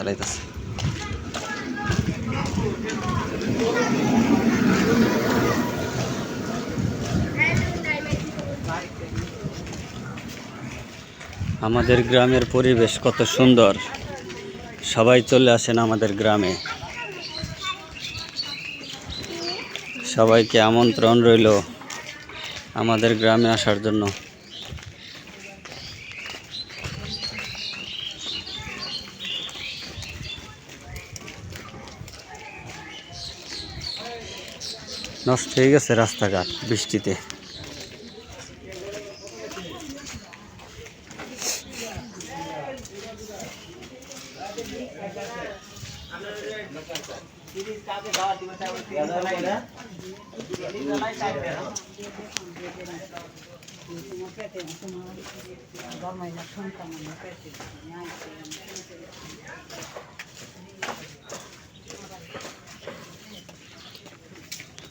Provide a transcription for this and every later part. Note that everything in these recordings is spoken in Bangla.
চালাইতেছে। আমাদের গ্রামের পরিবেশ কত সুন্দর। সবাই চলে আসেন আমাদের গ্রামে। সবাইকে আমন্ত্রণ রইল আমাদের গ্রামে আসার জন্য। নষ্ট হয়ে গেছে রাস্তাঘাট বৃষ্টিতে।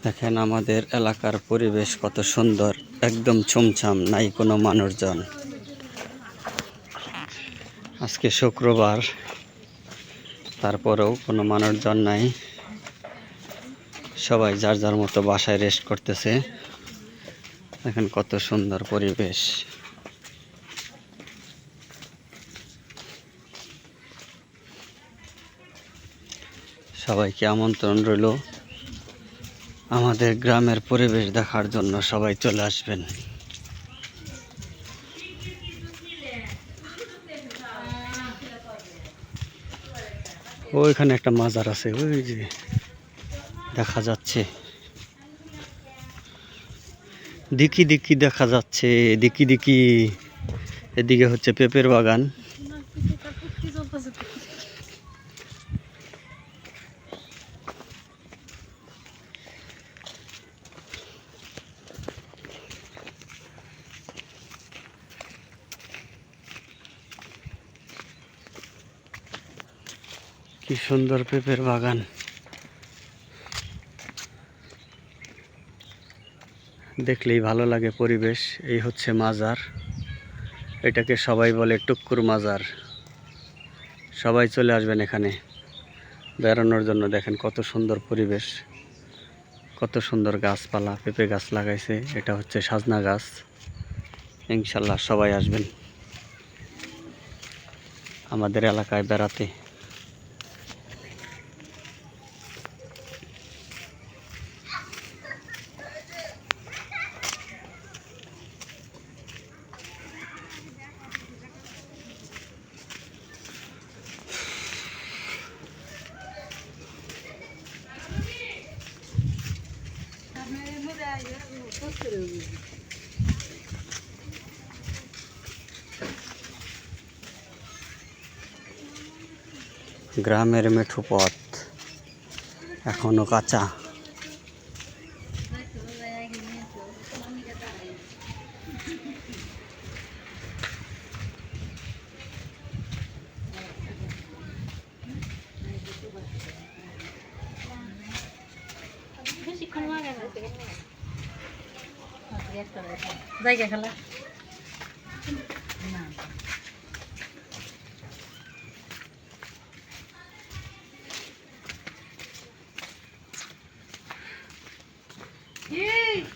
দেখেন আমাদের এলাকার পরিবেশ কত সুন্দর, একদম ছুমছাম নাই কোনো মানুষজন। আজকে শুক্রবার, তারপরেও কোনো মানুষজন নাই। সবাই যার যার মতো বাসায় রেস্ট করতেছে। দেখেন কত সুন্দর পরিবেশ। সবাইকে আমন্ত্রণ রইল। আমাদের গ্রামের পরিবেশ দেখার জন্য সবাই চলে আসবেন। ওইখানে একটা মাজার আছে, ওই যে দেখা যাচ্ছে। দিকি দিকি দেখা যাচ্ছে, দিকি দিকি। এদিকে হচ্ছে পেঁপের বাগান। কি সুন্দর পেঁপের বাগান। দেখলেই ভালো লাগে পরিবেশ, এই হচ্ছে মাজার। এটাকে সবাই বলে টুক্কুর মাজার। সবাই চলে আসবেন এখানে। বেড়ানোর জন্য দেখেন কত সুন্দর পরিবেশ, কত সুন্দর গাছপালা, পেঁপে গাছ লাগাইছে। এটা হচ্ছে সাজনা গাছ। ইনশাল্লাহ সবাই আসবেন। আমাদের এলাকায় বেড়াতে। গ্রামের মেঠো পথ এখনও কাঁচা। জায়গা খেলা